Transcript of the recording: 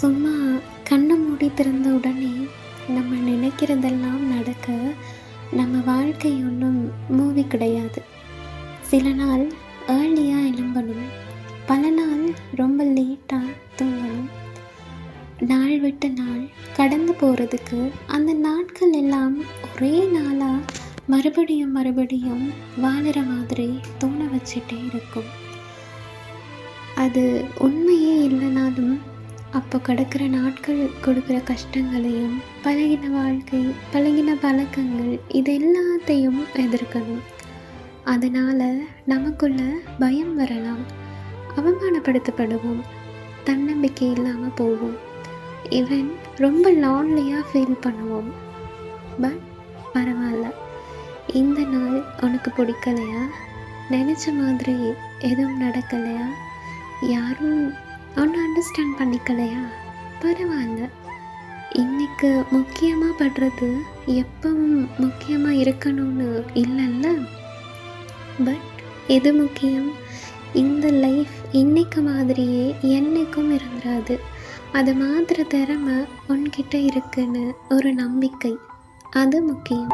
சும்மா கண்ணை மூடி திறந்த உடனே நம்ம நினைக்கிறதெல்லாம் நடக்க நம்ம வாழ்க்கை ஒன்றும் மூவி கிடையாது. சில நாள் ஏர்லியாக எழும்பணும். பல நாள் ரொம்ப லேட்டாக தூங்கணும். நாள் விட்டு நாள் கடந்து போகிறதுக்கு அந்த நாட்கள் எல்லாம் ஒரே நாளாக மறுபடியும் மறுபடியும் வாழ்கிற மாதிரி தோண வச்சுட்டே இருக்கும். அது உண்மையே இல்லைனாலும் அப்போ கிடக்கிற நாட்கள் கொடுக்குற கஷ்டங்களையும் பழகின வாழ்க்கை பழகின பழக்கங்கள் இது எல்லாத்தையும் எதிர்க்கணும். அதனால் நமக்குள்ள பயம் வரலாம். அவமானப்படுத்தப்படுவோம். தன்னம்பிக்கை இல்லாமல் போவோம். இவன் ரொம்ப லான்லியாக ஃபீல் பண்ணுவோம். பட் பரவாயில்ல. இந்த நாள் உனக்கு பிடிக்கலையா? நினச்ச மாதிரி எதுவும் நடக்கலையா? யாரும் ஒன்றும் அண்டர்ஸ்டாண்ட் பண்ணிக்கலையா? பரவாயில்ல. இன்னைக்கு முக்கியமாக படுறது எப்பவும் முக்கியமாக இருக்கணும்னு இல்லைல்ல? பட் எது முக்கியம்? இந்த லைஃப் இன்னைக்கு மாதிரியே என்னைக்கும் இருந்துராது. அது மாதிரி திறமை உன்கிட்ட இருக்குன்னு ஒரு நம்பிக்கை. அது முக்கியம்.